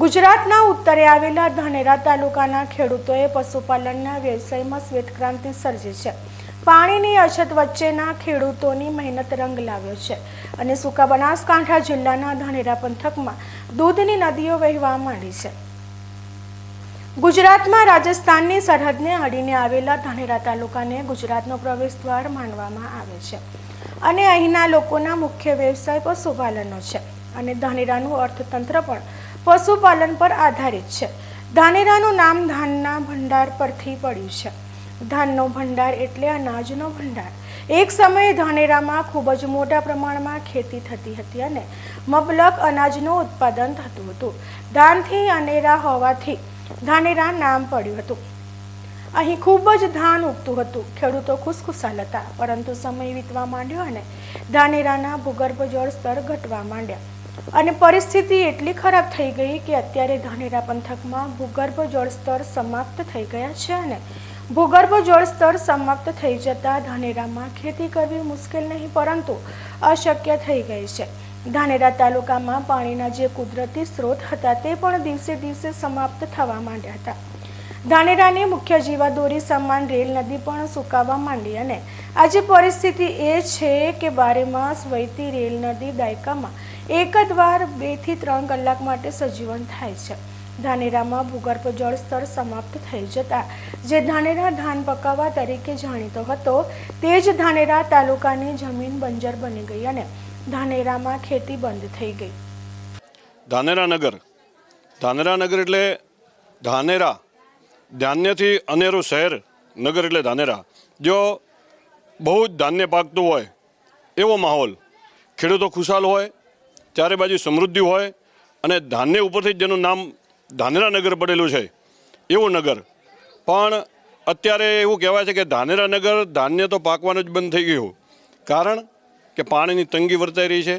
ગુજરાતના ઉત્તરે આવેલા ધાનેરા તાલુકાના ખેડૂતોએ પશુપાલનના વ્યવસાયમાં શ્વેતક્રાંતિ સર્જી છે. પાણીની અછત વચ્ચેના ખેડૂતોની મહેનત રંગ લાવ્યો છે અને સૂકા બનાસકાંઠા જિલ્લાના ધાનેરા પંથકમાં દૂધની નદીઓ વહેવા માંડી છે. ગુજરાતમાં રાજસ્થાનની સરહદને અડીને આવેલા ધાનેરા તાલુકાને ગુજરાતનો પ્રવેશ દ્વાર માનવામાં આવે છે અને અહીંના લોકોના મુખ્ય વ્યવસાય પશુપાલનનો છે. અને ધાનેરાનું અર્થતંત્ર પણ પશુપાલન પર આધારિત છે. ધાનેરાનું નામ ધાનના ભંડાર પરથી પડ્યું છે. ધાનનો ભંડાર એટલે અનાજનો ભંડાર. એક સમયે ધાનેરામાં ખૂબ જ મોટા પ્રમાણમાં ખેતી થતી હતી અને મબલક અનાજનું ઉત્પાદન થતું હતું. ધાનથી અનેરા હોવાથી ધાનેરા નામ પડ્યું હતું. અહીં ખૂબ જ ધાન ઉગતું હતું. ખેડૂતો ખુશખુશાલ હતા. પરંતુ સમય વીતવા માંડ્યો અને ધાનેરાના ભૂગર્ભ જળ સ્તર ઘટવા માંડ્યા. અને પરિસ્થિતિ એટલી ખરાબ થઈ ગઈ કે અત્યારે ધાનેરા પંથકમાં ભૂગર્ભ જળસ્તર સમાપ્ત થઈ ગયા છે અને ભૂગર્ભ જળ સ્તર સમાપ્ત થઈ જતા ધાનેરામાં ખેતી કરવી મુશ્કેલ નહીં, પરંતુ અશક્ય થઈ ગઈ છે. ધાનેરા તાલુકામાં પાણીના જે કુદરતી સ્ત્રોત હતા તે પણ દિવસે દિવસે સમાપ્ત થવા માંડ્યા હતા. ધાનેરાની મુખ્ય જીવાદોરી સમાન રેલ નદી પણ સુકાવા માંડી અને આજે પરિસ્થિતિ એ છે કે બારેમાસ વહેતી રેલ નદી દાયકામાં એક જ વાર બેથી ત્રણ કલાક માટે સજીવન થાય છે. ધાનેરામાં ભૂગર્ભ જળ સ્તર સમાપ્ત થઈ જતા જે ધાનેરા ધાન પકાવવા તરીકે જાણીતો હતો, તે જ ધાનેરા તાલુકાની જમીન બંજર બની ગઈ અને ધાનેરામાં ખેતી બંધ થઈ ગઈ. ધાનેરા નગર. ધાનેરા નગર એટલે ધાનેરા. ધાન્યથી અનેરું શહેર નગર એટલે ધાનેરા. જો બહુ જ ધાન્ય પાકતું હોય એવો માહોલ. ખેડૂતો ખુશાલ હોય ચારે બાજુ સમૃદ્ધિ હોય અને ધાન્ય ઉપરથી જેનું નામ ધાનેરા નગર પડેલું છે, એવું નગર. પણ અત્યારે એવું કહેવાય છે કે ધાનેરા નગર ધાન્ય તો પાકવાનું જ બંધ થઈ ગયું. કારણ કે પાણીની તંગી વર્તાઈ રહી છે.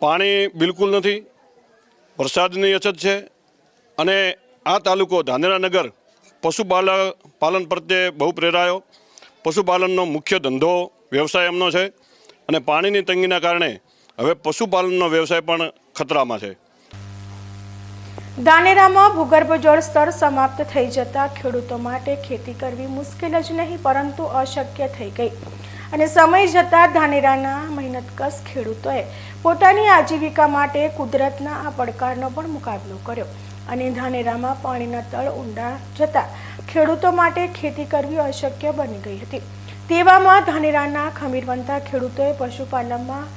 પાણી બિલકુલ નથી, વરસાદની અછત છે અને આ તાલુકો ધાનેરા નગર પશુપાલન પાલન પ્રત્યે બહુ પ્રેરાયો. પશુપાલનનો મુખ્ય ધંધો વ્યવસાય એમનો છે અને પાણીની તંગીના કારણે હવે પશુપાલનનો વ્યવસાય પણ ખતરામાં છે. ધાનેરામાં ભૂગર્ભ જળ સ્તર સમાપ્ત થઈ જતા ખેડૂતો માટે ખેતી કરવી મુશ્કેલ જ નહીં, પરંતુ અશક્ય થઈ ગઈ. અને સમય જતાં ધાનેરાના મહેનતકશ ખેડૂતોએ પોતાની આજીવિકા માટે કુદરતના આ પડકારનો પણ મુકાબલો કર્યો. અને ધાનેરામાં પાણીના તળ ઊંડા જતા ખેડૂતો માટે ખેતી કરવી અશક્ય બની ગઈ હતી. તેવામાં ધાનેરાના ખમીરવંતા ખેડૂતોએ પશુપાલનમાં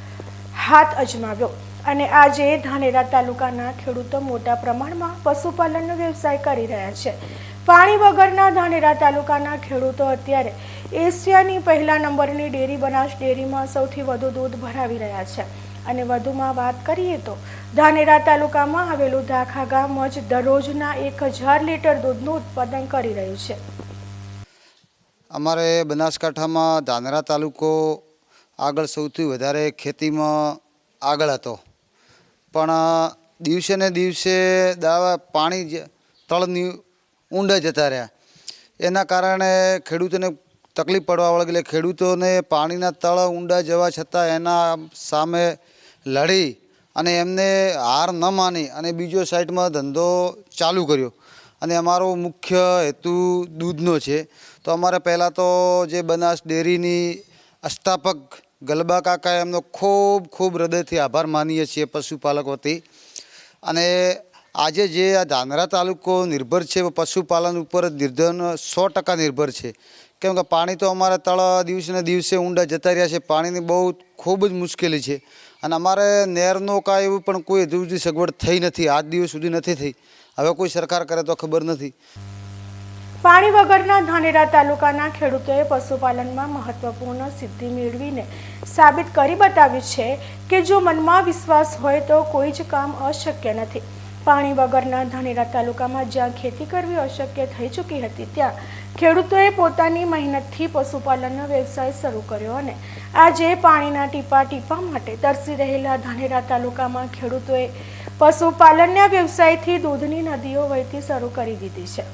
હાથ અજમાવ્યો અને આજે ધાનેરા તાલુકાના ખેડૂતો મોટા પ્રમાણમાં પશુપાલનનો વ્યવસાય કરી રહ્યા છે. પાણી વગરના ધાનેરા તાલુકાના ખેડૂતો અત્યારે એશિયાની પહેલા નંબરની ડેરી બનાસ ડેરીમાં સૌથી વધુ દૂધ ભરાવી રહ્યા છે. અને વધુમાં વાત કરીએ તો ધાનેરા તાલુકામાં આવેલું ધાખા ગામ જ દરરોજના એક હજાર લીટર દૂધનું ઉત્પાદન કરી રહ્યું છે. અમારે બનાસકાંઠામાં ધાનેરા તાલુકો આગળ સૌથી વધારે ખેતીમાં આગળ હતો. પણ દિવસે ને દિવસે દાવા, પાણી તળની ઊંડા જતા રહ્યા. એના કારણે ખેડૂતોને તકલીફ પડવા વળગી એટલે ખેડૂતોને પાણીના તળ ઊંડા જવા છતાં એના સામે લડી અને એમને હાર ન માની અને બીજો સાઈડમાં ધંધો ચાલુ કર્યો. અને અમારો મુખ્ય હેતુ દૂધનો છે. તો અમારે પહેલાં તો જે બનાસ ડેરીની અસ્થાપક ગલબા કાકા એમનો ખૂબ ખૂબ હૃદયથી આભાર માનીએ છીએ પશુપાલક વતી. અને આજે જે આ ધાનરા તાલુકો નિર્ભર છે પશુપાલન ઉપર નિર્ધન સો ટકા નિર્ભર છે. કેમ કે પાણી તો અમારા તળ દિવસે દિવસે ઊંડા જતા રહ્યા છે, પાણીની બહુ ખૂબ જ મુશ્કેલી છે. અને અમારે નહેરનો કાંઈ એવું પણ કોઈ હજુ સુધી સગવડ થઈ નથી, આજ દિવસ સુધી નથી થઈ. હવે કોઈ સરકાર કરે તો ખબર નથી. પાણી વગરના ધાનેરા તાલુકાના ખેડૂતોએ પશુપાલનમાં મહત્વપૂર્ણ સિદ્ધિ મેળવીને સાબિત કરી બતાવ્યું છે કે જો મનમાં વિશ્વાસ હોય તો કોઈ જ કામ અશક્ય નથી. પાણી વગરના ધાનેરા તાલુકામાં જ્યાં ખેતી કરવી અશક્ય થઈ ચૂકી હતી, ત્યાં ખેડૂતોએ પોતાની મહેનતથી પશુપાલનનો વ્યવસાય શરૂ કર્યો અને આજે પાણીના ટીપા ટીપા માટે તરસી રહેલા ધાનેરા તાલુકામાં ખેડૂતોએ પશુપાલનના વ્યવસાયથી દૂધની નદીઓ વહેતી શરૂ કરી દીધી છે.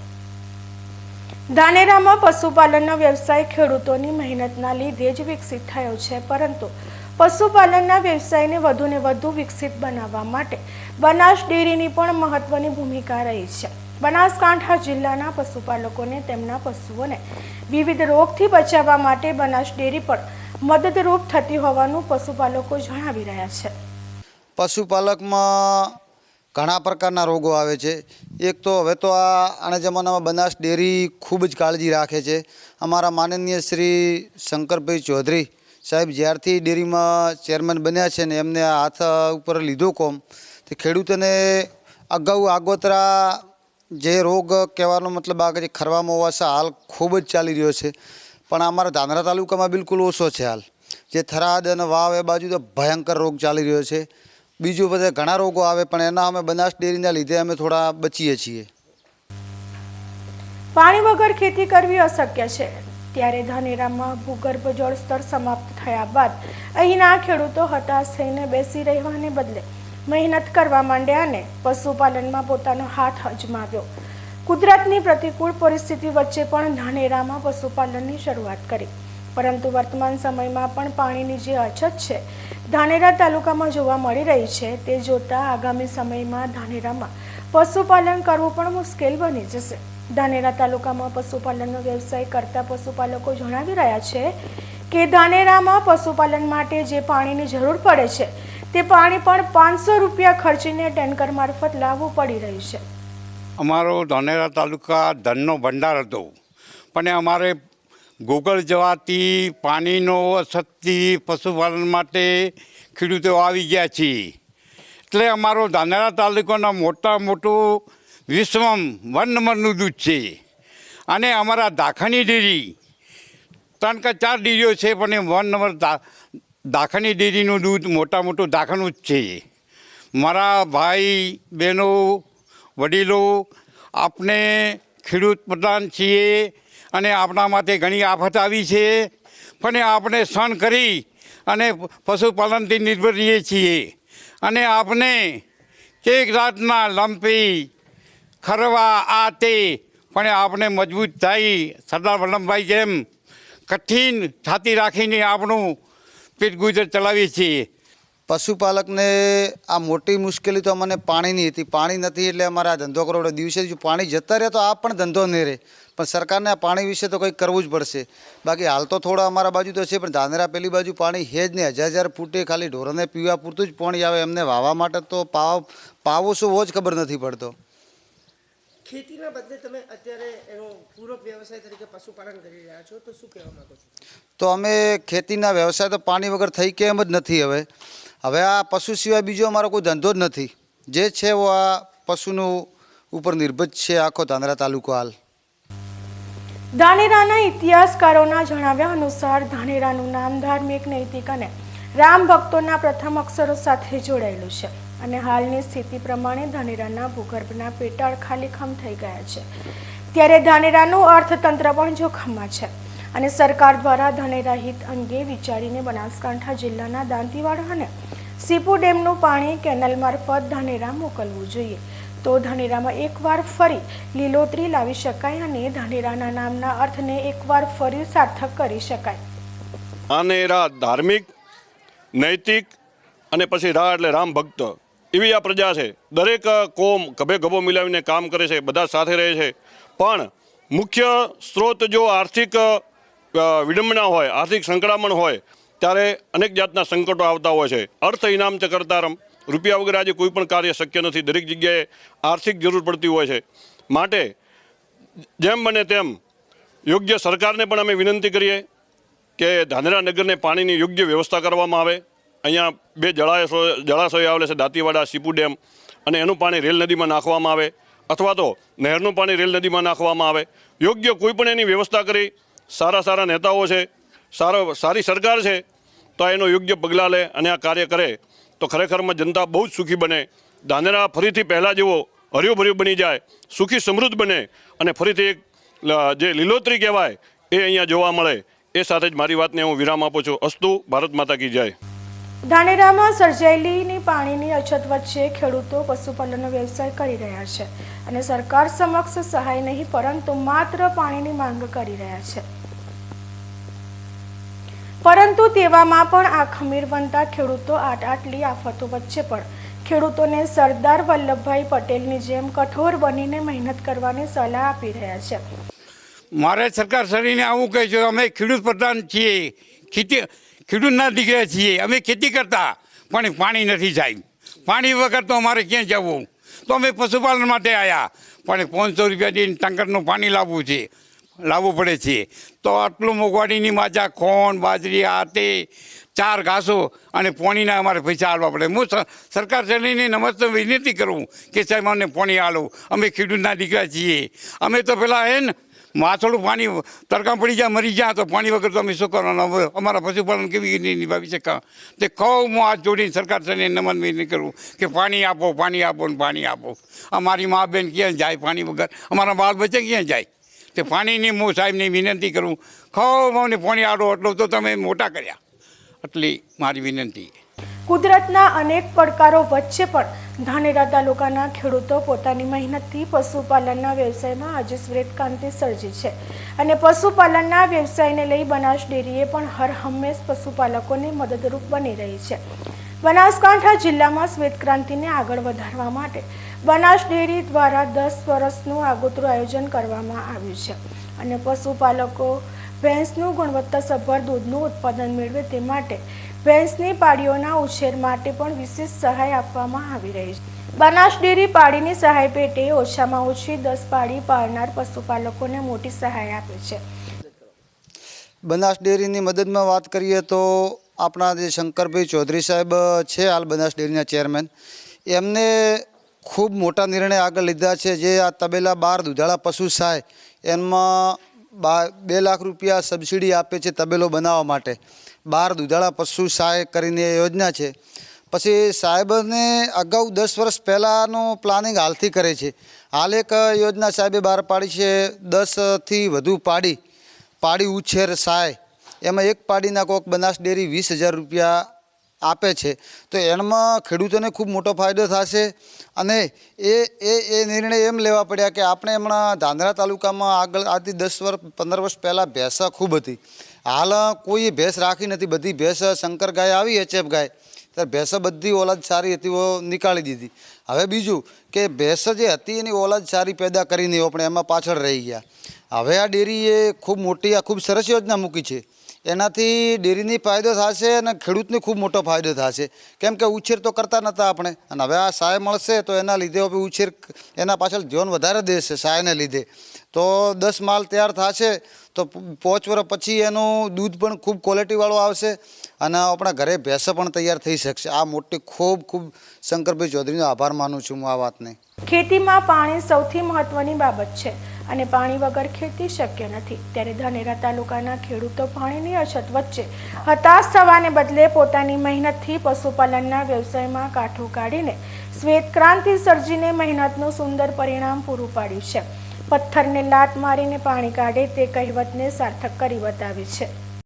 ધાનેરામાં પશુપાલનનો વ્યવસાય ખેડૂતોની મહેનતના લીધે જ વિકસિત થયો છે, પરંતુ પશુપાલનના વ્યવસાયને વધુને વધુ વિકસિત બનાવવા માટે બનાસ ડેરીની પણ મહત્વની ભૂમિકા રહી છે. બનાસકાંઠા જિલ્લાના પશુપાલકોને તેમના પશુઓને વિવિધ રોગથી બચાવવા માટે બનાસ ડેરી પણ મદદરૂપ થતી હોવાનું પશુપાલકો જણાવી રહ્યા છે. પશુપાલકમાં ઘણા પ્રકારના રોગો આવે છે. એક તો હવે તો આ આના જમાનામાં બનાસ ડેરી ખૂબ જ કાળજી રાખે છે. અમારા માનનીય શ્રી શંકરભાઈ ચૌધરી સાહેબ જ્યારથી ડેરીમાં ચેરમેન બન્યા છે ને એમને હાથ ઉપર લીધો કોમ, તે ખેડૂતોને અગાઉ આગોતરા જે રોગ કહેવાનો મતલબ આ કે ખરવામાં હોવાશે હાલ ખૂબ જ ચાલી રહ્યો છે. પણ અમારા ધાંધરા તાલુકામાં બિલકુલ ઓછો છે હાલ. જે થરાદ અને વાવ એ બાજુ તો ભયંકર રોગ ચાલી રહ્યો છે. બીજું બધા ઘણા રોગો આવે, પણ એના અમે બનાસ ડેરીના લીધે અમે થોડા બચીએ છીએ. પાણી વગર ખેતી કરવી અશક્ય છે. ત્યારે ધાનેરામાં ભૂગર્ભ જળ સ્તર સમાપ્ત થયા બાદ અહીંના ખેડૂતો હતાશ થઈને બેસી રહેવાને બદલે મહેનત કરવા માંડ્યા અને પશુપાલનમાં પોતાનો હાથ અજમાવ્યો. કુદરતની પ્રતિકૂળ પરિસ્થિતિ વચ્ચે પણ ધાનેરામાં પશુપાલનની શરૂઆત કરી. પરંતુ વર્તમાન સમયમાં પણ પાણીની જે અછત છે, ધાનેરા તાલુકામાં જોવા મળી રહી છે. તે જોતા આગામી સમયમાં ધાનેરામાં પશુપાલન કરવું પણ મુશ્કેલ બની જશે. ધાનેરા તાલુકામાં પશુપાલનનો વ્યવસાય કરતા પશુપાલકો જણાવી રહ્યા છે કે ધાનેરામાં પશુપાલન માટે જે પાણીની જરૂર પડે છે, તે પાણી પણ પાંચસો રૂપિયા ખર્ચીને ટેન્કર મારફત લાવવું પડી રહ્યું છે. અમારો ધાનેરા તાલુકા ધનનો ભંડાર હતો. પણ અમારે ગોગલ જવાથી પાણીનો અછતથી પશુપાલન માટે ખેડૂતો આવી ગયા છે એટલે અમારો ધાનેરા તાલુકાના મોટા મોટું વિશ્વમ વન નંબરનું દૂધ છે. અને અમારા દાખાની ડેરી, ત્રણ કે ચાર ડેરીઓ છે, પણ એ વન નંબર દાખાની ડેરીનું દૂધ મોટા મોટું દાખાનું જ છે. મારા ભાઈ, બહેનો, વડીલો આપણે ખેડૂત પ્રધાન છીએ. અને આપણા માટે ઘણી આફત આવી છે. પણ આપણે સહન કરી અને પશુપાલનથી નિર્ભર રહીએ છીએ. અને આપણે એક રાતના લંપી, ખરવા આ તે પણ આપણે મજબૂત થઈ સરદાર વલ્લભભાઈ જેમ કઠિન છાતી રાખીને આપણું પેટ ગુજર ચલાવીએ છીએ. પશુપાલકને આ મોટી મુશ્કેલી તો અમને પાણીની હતી. પાણી નથી એટલે અમારે આ ધંધો કરવો દિવસે જો પાણી જતા રહે તો આ પણ ધંધો નહીં રહે. પણ સરકારને આ પાણી વિશે તો કંઈક કરવું જ પડશે. બાકી હાલ તો થોડા અમારા બાજુ તો છે પણ ધાનેરા પેલી બાજુ પાણી હે જ નહીં. હજાર હજાર ફૂટે ખાલી ઢોરોને પીવા પૂરતું જ પાણી આવે. એમને વાવા માટે તો પાવ પાવો શું હો જ ખબર નથી પડતો. ખેતીના બદલે તમે અત્યારે એનો પૂરક વ્યવસાય તરીકે પશુપાલન કરી રહ્યા છો તો શું કહેવા માંગો છો? તો અમે ખેતીના વ્યવસાય તો પાણી વગર થઈ કે એમ જ નથી હવે. હવે આ પશુ સિવાય બીજો અમારો કોઈ ધંધો જ નથી. જે છે આ પશુનું ઉપર નિર્ભર છે આખો ધાંધરા તાલુકો હાલ. ધાનેરાના ઇતિહાસકારોના જણાવ્યા અનુસાર ધાનેરાનું નામ ધાર્મિક, નૈતિક અને રામ ભક્તોના પ્રથમ અક્ષરો સાથે જોડાયેલું છે અને હાલની સ્થિતિ પ્રમાણે ધાનેરાના ભૂગર્ભના પેટાળ ખાલીખમ થઈ ગયા છે. ત્યારે ધાનેરાનું અર્થતંત્ર પણ જોખમમાં છે. અને સરકાર દ્વારા ધાનેરા હિત અંગે વિચારીને બનાસકાંઠા જિલ્લાના દાંતીવાડા અને સીપુ ડેમનું પાણી કેનલ મારફત ધાનેરા મોકલવું જોઈએ. તો ધાનેરામાં એકવાર ફરી લીલોતરી લાવી શકાય અને ધાનેરાના નામના અર્થને એકવાર ફરી સાર્થક કરી શકાય. ધાનેરા ધાર્મિક, નૈતિક અને પછી રા એટલે રામ ભક્ત એવી આ પ્રજા છે. દરેક કોમ ગભે ગભો મિલાવીને કામ કરે છે, બધા સાથે રહે છે. પણ મુખ્ય સ્ત્રોત જો આર્થિક વિડંબના હોય, આર્થિક સંકળામણ હોય, ત્યારે અનેક જાતના સંકટો આવતા હોય છે. અર્થ ઇનામ ચ કરતારમ રૂપિયા વગર આજે કોઈ પણ કાર્ય શક્ય નથી. દરેક જગ્યાએ આર્થિક જરૂર પડતી હોય છે. માટે, જેમ બને તેમ, યોગ્ય સરકારને પણ અમે વિનંતી કરીએ કે ધાનેરા નગરને પાણીની યોગ્ય વ્યવસ્થા કરવામાં આવે. અહીંયા બે જળાશયો જળાશયો આવેલા છે, દાંતીવાડા, સીપુ ડેમ, અને એનું પાણી રેલ નદીમાં નાખવામાં આવે. અથવા તો નહેરનું પાણી રેલ નદીમાં નાખવામાં આવે. યોગ્ય કોઈ પણ એની વ્યવસ્થા કરી સારા સારા નેતાઓ છે, સારો, સારી સરકાર છે, તો એનો યોગ્ય પગલાં લે અને આ કાર્ય કરે, તો ખરેખરમાં જનતા બહુ જ સુખી બને. ધાનેરા ફરીથી પહેલાં જેવો હર્યોભર્યો બની જાય, સુખી સમૃદ્ધ બને અને ફરીથી એક જે લીલોતરી કહેવાય, એ અહીંયા જોવા મળે. એ સાથે જ મારી વાતને હું વિરામ આપું છું. અસ્તુ, ભારત માતા કી જય. ધાનેરામાં સર્જાયેલીની પાણીની અછત વચ્ચે ખેડૂતો પશુપાલનનો વ્યવસાય કરી રહ્યા છે અને સરકાર સમક્ષ સહાય નહીં, પરંતુ માત્ર પાણીની માંગ કરી રહ્યા છે. પરંતુ તેવામાં પણ આ ખમીર બનતા ખેડૂતો આટ આટલી આફતો વચ્ચે પણ. ખેડૂતોને સરદાર વલ્લભભાઈ પટેલની જેમ કઠોર બનીને મહેનત કરવાની સલાહ આપી રહ્યા છે. મારે સરકાર શ્રીને આવું કહે છે, અમે ખેડૂત પ્રધાન છીએ, ખેતી ખેડૂતના દીકરા છીએ, અમે ખેતી કરતા, પણ પાણી નથી જાય પાણી વગર તો અમારે ક્યાં જવું? તો અમે પશુપાલન માટે આવ્યા પણ પાંચસો રૂપિયા દઈને ટાંકરનું પાણી લાવવું છે. લાવવું પડે છે. તો આટલું મોંઘવારીની માજા ખોણ બાજરી આ તે ચાર ઘાસો અને પાણીના અમારે પૈસા આલવા પડે. હું સરકાર શ્રેણીને નમસ્તે વિનંતી કરું કે સાહેબ અમને પોણી આલો. અમે ખેડૂતના દીકરા છીએ. અમે તો પેલા હે ને માથોડું પાણી તડકા પડી જાય મરી જાય તો પાણી વગર તો અમે શું કરવાનું? અમારા પશુપાલન કેવી રીતે નિભાવી શકા તે કહું હું હાથ જોડીને સરકાર શ્રીને નમન વિનંતી કરું કે પાણી આપો પાણી આપો ને પાણી આપો. અમારી મા બેન ક્યાં જાય પાણી વગર? અમારા બાળ બચ્ચા ક્યાં જાય? તે પાણીની હું સાહેબને વિનંતી કરું, ખાઓ, મને પાણી આડો એટલો તો તમે મોટા કર્યા. એટલી મારી વિનંતી. કુદરતના અનેક પડકારો વચ્ચે પણ ધાનેરા તાલુકાના ખેડૂતો પોતાની મહેનતથી પશુપાલનના વ્યવસાયમાં આજે શ્વેત ક્રાંતિ સર્જી છે. અને પશુપાલનના વ્યવસાયને લઈ બનાસ ડેરીએ પણ હર હંમેશ પશુપાલકોને મદદરૂપ બની રહી છે. બનાસકાંઠા જિલ્લામાં શ્વેત ક્રાંતિને આગળ વધારવા માટે બનાસ ડેરી દ્વારા દસ વર્ષનું આગોતરું આયોજન કરવામાં આવ્યું છે અને પશુપાલકો ભેંસનું ગુણવત્તાસભર દૂધનું ઉત્પાદન મેળવે તે માટે ભેંસની પાડીઓના ઉછેર માટે પણ વિશેષ સહાય આપવામાં આવી રહી છે. બનાસ ડેરી પાડીની સહાય પેટે ઓછામાં ઓછી દસ પાડી પાળનાર પશુપાલકોને મોટી સહાય આપે છે. બનાસ ડેરીની મદદમાં વાત કરીએ તો આપણા જે શંકરભાઈ ચૌધરી સાહેબ છે હાલ બનાસ ડેરીના ચેરમેન, એમને ખૂબ મોટા નિર્ણય આગળ લીધા છે જે આ તબેલા બાર દુધાળા પશુ સહાય એમાં બા બે લાખ રૂપિયા સબસિડી આપે છે તબેલો બનાવવા માટે. બાર દુધાળા પશુ સહાય કરીને યોજના છે. પછી સાહેબને અગાઉ દસ વર્ષ પહેલાંનું પ્લાનિંગ હાલથી કરે છે. હાલ એક યોજના સાહેબે બહાર પાડી છે, દસથી વધુ પાડી પાડી ઉછેર સહાય એમાં એક પાડીના કોક બનાસ ડેરી વીસ હજાર રૂપિયા આપે છે. તો એમાં ખેડૂતોને ખૂબ મોટો ફાયદો થશે અને એ એ એ નિર્ણય એમ લેવા પડ્યા કે આપણે હમણાં ધાંધરા તાલુકામાં આગળ આજથી દસ વર્ષ પંદર વર્ષ પહેલાં ભેંસા ખૂબ હતી. હાલ કોઈ ભેંસ રાખી નથી. બધી ભેંસ શંકર ગાય આવી એચએફ ગાય. ત્યારે ભેંસો બધી ઓલાદ સારી હતી નીકાળી દીધી. હવે બીજું કે ભેંસ જે હતી એની ઓલાદ સારી પેદા કરી નહીં આપણે એમાં પાછળ રહી ગયા. હવે આ ડેરીએ ખૂબ મોટી, આ ખૂબ સરસ યોજના મૂકી છે. એનાથી ડેરીની ફાયદો થશે અને ખેડૂતને ખૂબ મોટો ફાયદો થશે. કેમ કે ઉછેર તો કરતા નહોતા આપણે. અને હવે આ સહાય મળશે તો એના લીધે હવે ઉછેર એના પાછળ ધ્યાન વધારે દેશે સહાયને લીધે. તો દસ માલ તૈયાર થશે તો પાંચ વર્ષ પછી એનું દૂધ પણ ખૂબ ક્વોલિટીવાળું આવશે અને આપણા ઘરે ભેંસો પણ તૈયાર થઈ શકશે. આ મોટી ખૂબ ખૂબ શંકરભાઈ ચૌધરીનો આભાર માનું છું હું આ વાતને. ખેતીમાં પાણી સૌથી મહત્વની બાબત છે. અને પાણી વગર ખેતી શક્ય નથી. ત્યારે ધાનેરા તાલુકાના ખેડૂતો પાણીની અછત વચ્ચે હતાશ થવાને બદલે પોતાની મહેનતથી પશુપાલનના વ્યવસાયમાં કાઠું કાઢીને શ્વેત ક્રાંતિ સર્જીને મહેનતનું સુંદર પરિણામ પૂરું પાડ્યું છે. પથ્થરને લાત મારીને પાણી કાઢે તે કહેવતને સાર્થક કરી બતાવી છે.